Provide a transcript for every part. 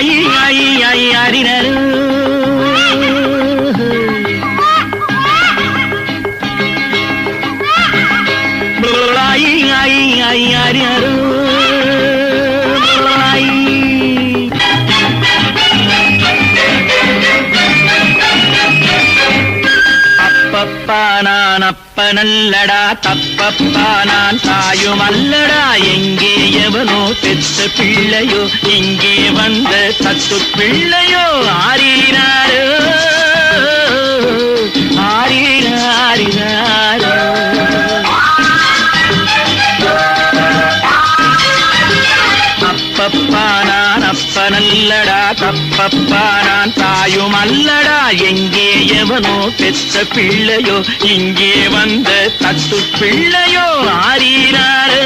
ஐ ஐ ஐ அறிநரு ஐ ஐ ஐ அறிநரு ஐ அப்பப்பா நான் அப்பனல்லடா தப்பப்பா நான் தாயும் அல்லடா எங்கே எவனோ பெத்த பிள்ளையோ இங்கே வந்த தத்து பிள்ளையோ ஆறினாரோ ஆறினாரினாரோ அப்பப்பா நான் அப்பனல்லடா தப்பப்பா நான் தாயும் அல்லடா எங்கே எவனோ பெற்ற பிள்ளையோ இங்கே வந்த தத்து பிள்ளையோ ஆறினாரோ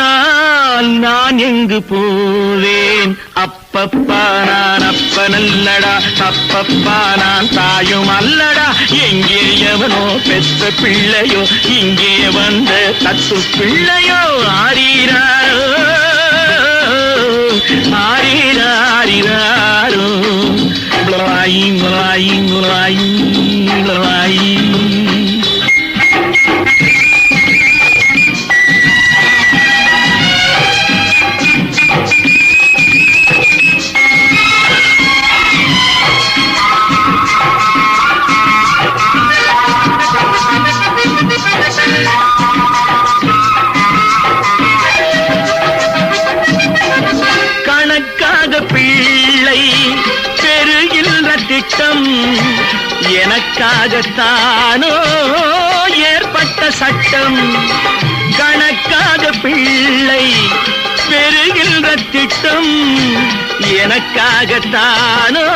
சொன்னால் நான் எங்கு போவேன்? அப்பப்பா நான் அப்பனல்லடா அப்பப்பா நான் தாயும் அல்லடா. எங்கே எவனோ பெத்த பிள்ளையோ இங்கே வந்த தத்து பிள்ளையோ ஆறீரா எனக்காகத்தானோ ஏற்பட்ட சட்டம்? கணக்காக பிள்ளை பெறுகின்ற திட்டம் எனக்காகத்தானோ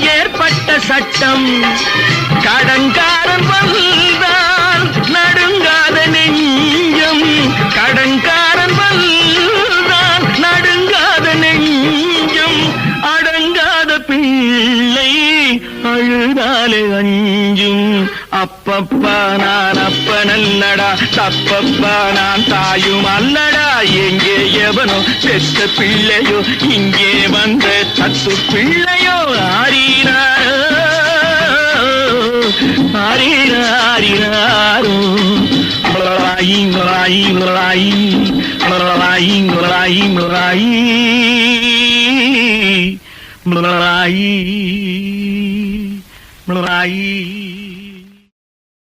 ஏற்பட்ட சட்டம்? கடங்கா அப்பப்பா நான் அப்பனல்லடா தப்பப்பா நான் தாயும் அல்லடா எங்கே எவனோ பெத்த பிள்ளையோ இங்கே வந்த தத்து பிள்ளையோ ஆறினாரோ ஆறினாரினாரோ முளாயி முளாயி முளாயி முளாயி முளாயி முளாயி முளாயி முளாயி